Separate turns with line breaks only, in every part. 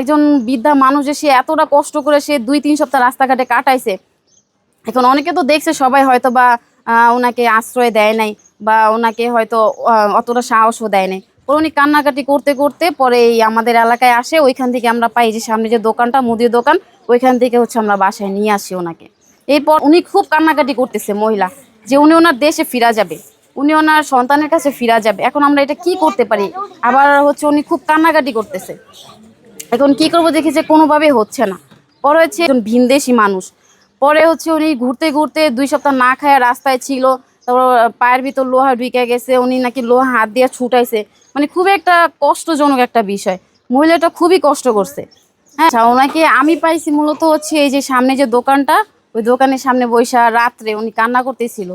একজন বৃদ্ধা মানুষ যে সে এতটা কষ্ট করে সে দুই, তিন সপ্তাহ রাস্তাঘাটে কাটাইছে। এখন অনেকে তো দেখছে সবাই হয়তো বা ওনাকে আশ্রয় দেয় নাই বা ওনাকে হয়তো অতটা সাহসও দেয় নাই। পরে উনি কান্নাকাটি করতে করতে পরে এই আমাদের এলাকায় আসে, ওইখান থেকে আমরা পাই যে সামনে যে দোকানটা, মুদির দোকান, ওইখান থেকে হচ্ছে আমরা বাসায় নিয়ে আসি ওনাকে। এরপর উনি খুব কান্নাকাটি করতেছে মহিলা, যে উনি ওনার দেশে ফিরা যাবে। উনি ওনার সন্তানের কাছে ফিরা যাবে। এখন আমরা এটা কি করতে পারি? আবার হচ্ছে উনি খুব কান্নাকাটি করতেছে। এখন কি করব যে কোনোভাবে হচ্ছে না। পরে হচ্ছে একজন ভিনদেশি মানুষ। পরে হচ্ছে উনি ঘুরতে ঘুরতে দুই সপ্তাহ না খায় রাস্তায় ছিল তারপর পায়ের ভিতর লোহা ঢুকে গেছে উনি নাকি লোহা হাত দিয়ে ছুটাইছে। মানে খুবই একটা কষ্টজনক একটা বিষয়। মহিলাটা খুবই কষ্ট করছে। হ্যাঁ আচ্ছা, ওনাকে আমি পাইছি মূলত হচ্ছে এই যে সামনে যে দোকানটা ওই দোকানের সামনে বৈশা রাত্রে উনি কান্না করতেছিল।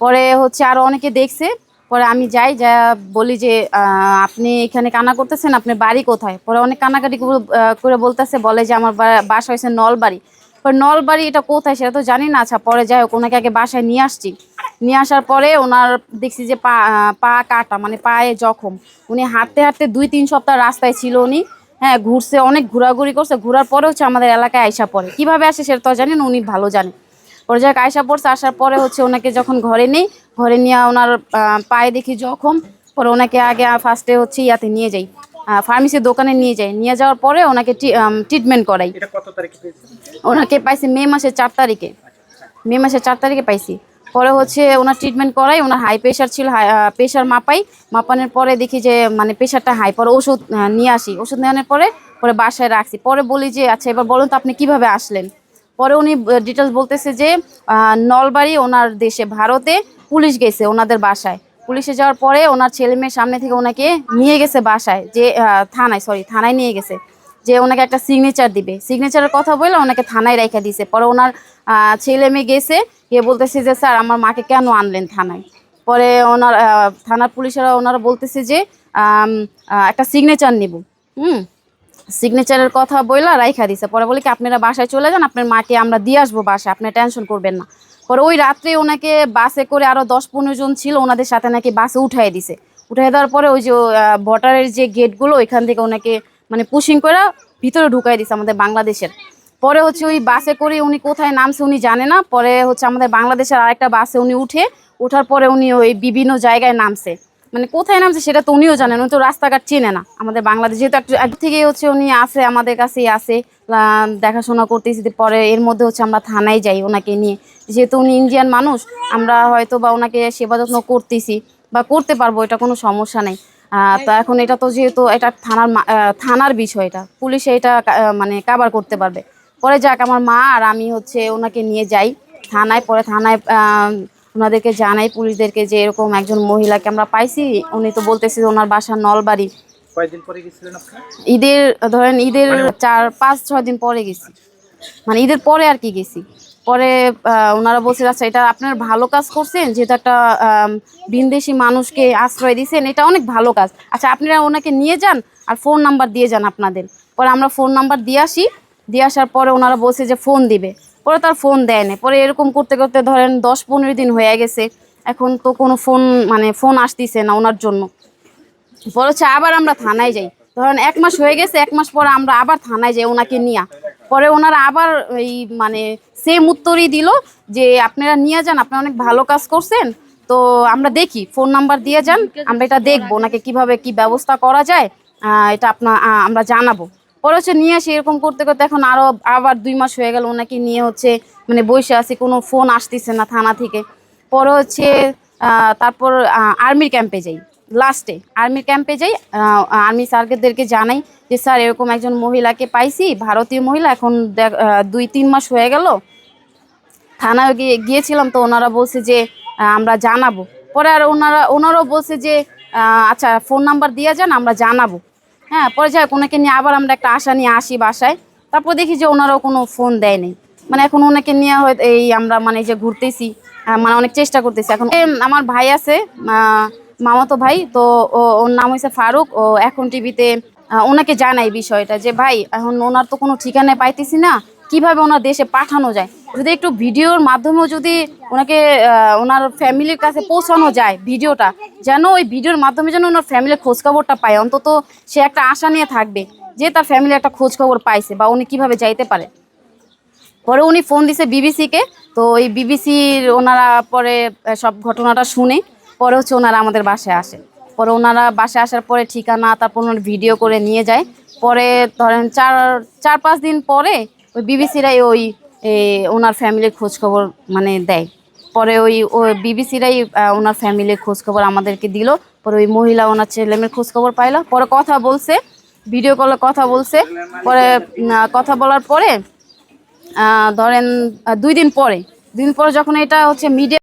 পরে হচ্ছে আরও অনেকে দেখছে পরে আমি যাই, যা বলি যে আপনি এখানে কান্না করতেছেন আপনার বাড়ি কোথায়? পরে অনেক কান্নাকাটি করে- বলতেছে, বলে যে আমার বাসা হয়েছে নলবাড়ি। পরে নলবাড়ি এটা কোথায় সেটা তো জানি না আচ্ছা পরে যাই হোক, ওনাকে আগে বাসায় নিয়ে আসছি। নিয়ে আসার পরে ওনার দেখছি যে পা পা কাটা মানে পায়ে জখম। উনি হাঁটতে হাঁটতে দুই, তিন সপ্তাহ রাস্তায় ছিল উনি। হ্যাঁ ঘুরছে, অনেক ঘোরাঘুরি করছে, ঘোরার পরে হচ্ছে আমাদের এলাকায় আইসা পড়ে। কীভাবে আসে সেটা তো জানেন উনি ভালো জানে। পরে যাক আয়সা পড়ছে, আসার পরে হচ্ছে ওনাকে যখন ঘরে নেই ঘরে নিয়ে ওনার পায়ে দেখি জখম পরে ওনাকে আগে ফার্স্টে হচ্ছে ইয়াতে নিয়ে যাই। ফার্মেসির দোকানে নিয়ে যাই। নিয়ে যাওয়ার পরে ওনাকে ট্রিটমেন্ট করাই। ওনাকে পাইছি মে মাসের চার তারিখে। মে মাসের চার তারিখে পাইছি। পরে হচ্ছে ওনার ট্রিটমেন্ট করাই ওনার হাই প্রেশার ছিল হাই প্রেশার মাপাই। মাপানোর পরে দেখি যে মানে প্রেশারটা হাই পরে ওষুধ নিয়ে আসি। ওষুধ নেওয়ানোর পরে পরে বাসায় রাখছি। পরে বলি যে আচ্ছা এবার বলুন তো আপনি কীভাবে আসলেন? পরে উনি ডিটেলস বলতেছে যে নলবাড়ি ওনার দেশে, ভারতে পুলিশ গেছে ওনাদের বাসায়। পুলিশে যাওয়ার পরে ওনার ছেলে মেয়ের সামনে থেকে ওনাকে নিয়ে গেছে বাসায়, যে থানায় সরি থানায় নিয়ে গেছে। যে ওনাকে একটা সিগনেচার দিবে। সিগনেচারের কথা বলে ওনাকে থানায় রেখে দিয়েছে পরে ওনার ছেলে মেয়ে গেছে, গিয়ে বলতেছে যে, স্যার, আমার মাকে কেন আনলেন থানায়? পরে ওনার থানার পুলিশেরা ওনারা বলতেছে যে একটা সিগনেচার নিব। হুম? সিগনেচারের কথা বইলা রাইখা দিছে। পরে বলে কি, আপনারা বাসায় চলে যান, আপনার মাকে আমরা দিয়ে আসব বাসায়, আপনি টেনশন করবেন না। পরে ওই রাত্রে ওনাকে বাসে করে আরও দশ পনেরো জন ছিল, ওনাদের সাথে নাকি বাসে উঠাই দিছে। উঠাই দেওয়ার পরে ওই যে ভোটারের যে গেটগুলো, ওইখান থেকে ওনাকে মানে পুশিং করে ভিতরে ঢুকাই দিছে আমাদের বাংলাদেশের। পরে হচ্ছে ওই বাসে করে উনি কোথায় নামছে উনি জানে না। পরে হচ্ছে আমাদের বাংলাদেশের আরেকটা বাসে উনি উঠে, ওঠার পরে উনি ওই বিভিন্ন জায়গায় নামছে। মানে কোথায় নামছে সেটা তো উনিও জানেন, উনি তো রাস্তাঘাট চেনে না। আমাদের বাংলাদেশ যেহেতু একটু এক থেকে হচ্ছে উনি আসে, আমাদের কাছেই আসে। দেখাশোনা করতেছি পরে এর মধ্যে হচ্ছে আমরা থানায় যাই ওনাকে নিয়ে। যেহেতু উনি ইন্ডিয়ান মানুষ, আমরা হয়তো বা ওনাকে সেবা যত্ন করতেছি বা করতে পারব, এটা কোনো সমস্যা নেই। তো এখন এটা তো যেহেতু এটা থানার থানার বিষয় এটা, পুলিশে এটা মানে কাবার করতে পারবে। পরে যাক, আমার মা আর আমি হচ্ছে ওনাকে নিয়ে যাই থানায়, পরে থানায় ওনাদেরকে জানাই পুলিশদেরকে যে এরকম একজন মহিলাকে আমরা পাইছি উনি তো বলতেছে যে ওনার বাসা নলবাড়ি।
কয়দিন পরে গেছিলেন
ঈদের ধরেন ঈদের চার পাঁচ ছয় দিন পরে গেছি। মানে ঈদের পরে আর কি গেছি। পরে ওনারা বলছে আচ্ছা এটা আপনার ভালো কাজ করছেন যেহেতু একটা আম, ভিনদেশি মানুষকে আশ্রয় দিয়েছেন এটা অনেক ভালো কাজ। আচ্ছা আপনারা ওনাকে নিয়ে যান আর ফোন নাম্বার দিয়ে যান আপনাদের। পরে আমরা ফোন নাম্বার দিয়ে আসি। দিয়ে আসার পরে ওনারা বলছে যে ফোন দিবে। পরে তার ফোন দেয় না পরে এরকম করতে করতে ধরেন দশ পনেরো দিন হয়ে গেছে, এখন তো কোনো ফোন মানে ফোন আসতেছে না ওনার জন্য। পরে হচ্ছে আবার আমরা থানায় যাই। ধরেন এক মাস হয়ে গেছে, এক মাস পরে আমরা আবার থানায় যাই ওনাকে নিয়ে। পরে ওনারা আবার এই মানে সেম উত্তরই দিল যে আপনারা নিয়ে যান আপনি অনেক ভালো কাজ করছেন, তো আমরা দেখি ফোন নাম্বার দিয়ে যান, আমরা এটা দেখব, ওনাকে কীভাবে কি ব্যবস্থা করা যায় এটা আপনার আমরা জানাব। পরে হচ্ছে নিয়ে আসি, এরকম করতে করতে এখন আরও আবার দুই মাস হয়ে গেল ওনাকে নিয়ে হচ্ছে মানে বসে আছি, কোনো ফোন আসতেছে না থানা থেকে। পরে হচ্ছে তারপর আর্মির ক্যাম্পে যাই। লাস্টে আর্মির ক্যাম্পে যাই আর্মি স্যারদেরকে জানাই যে, স্যার, এরকম একজন মহিলাকে পাইছি, ভারতীয় মহিলা, এখন দুই, তিন মাস হয়ে গেল। থানায় গিয়ে, গিয়েছিলাম তো ওনারা বলছে যে আমরা জানাব। পরে আর ওনারা, ওনারাও বলছে যে আচ্ছা ফোন নাম্বার দিয়ে যান, আমরা জানাব। হ্যাঁ পরে যাই ওনাকে নিয়ে আবার আমরা একটা আশা নিয়ে আসি বাসায়। তারপর দেখি যে ওনারাও কোনো ফোন দেয়নি মানে এখন ওনাকে নিয়ে হয়তো এই আমরা মানে যে ঘুরতেছি মানে অনেক চেষ্টা করতেছি। এখন আমার ভাই আছে মামাতো ভাই, তো ওর নাম হয়েছে ফারুক। ও এখন টিভিতে ওনাকে জানাই বিষয়টা যে, ভাই, এখন ওনার তো কোনো ঠিকানায় পাইতেছি না। কীভাবে ওনার দেশে পাঠানো যায়? যদি একটু ভিডিওর মাধ্যমেও যদি ওনাকে ওনার ফ্যামিলির কাছে পৌঁছানো যায় ভিডিওটা, যেন ওই ভিডিওর মাধ্যমে যেন ওনার ফ্যামিলির খোঁজখবরটা পায়। অন্তত সে একটা আশা নিয়ে থাকবে যে তার ফ্যামিলি একটা খোঁজখবর পাইছে বা উনি কীভাবে যাইতে পারে। পরে উনি ফোন দিছে বিবিসিকে, তো ওই বিবিসির ওনারা পরে সব ঘটনাটা শুনে পরে হচ্ছে ওনারা আমাদের বাসায় আসে। পরে ওনারা বাসায় আসার পরে ঠিকানা, তারপর ওনার ভিডিও করে নিয়ে যায়। পরে ধরেন চার চার পাঁচ দিন পরে ওই বিবিসিরাই ওই ওনার ফ্যামিলির খোঁজখবর মানে দেয়। পরে ওই বিবিসিরাই ওনার ফ্যামিলির খোঁজখবর আমাদেরকে দিল। পরে ওই মহিলা ওনার ছেলেমেয়ের খোঁজখবর পাইলো। পরে কথা বলছে ভিডিও কলে কথা বলছে। পরে কথা বলার পরে ধরেন দুই দিন পরে, দুই দিন পরে যখন এটা হচ্ছে মিডিয়া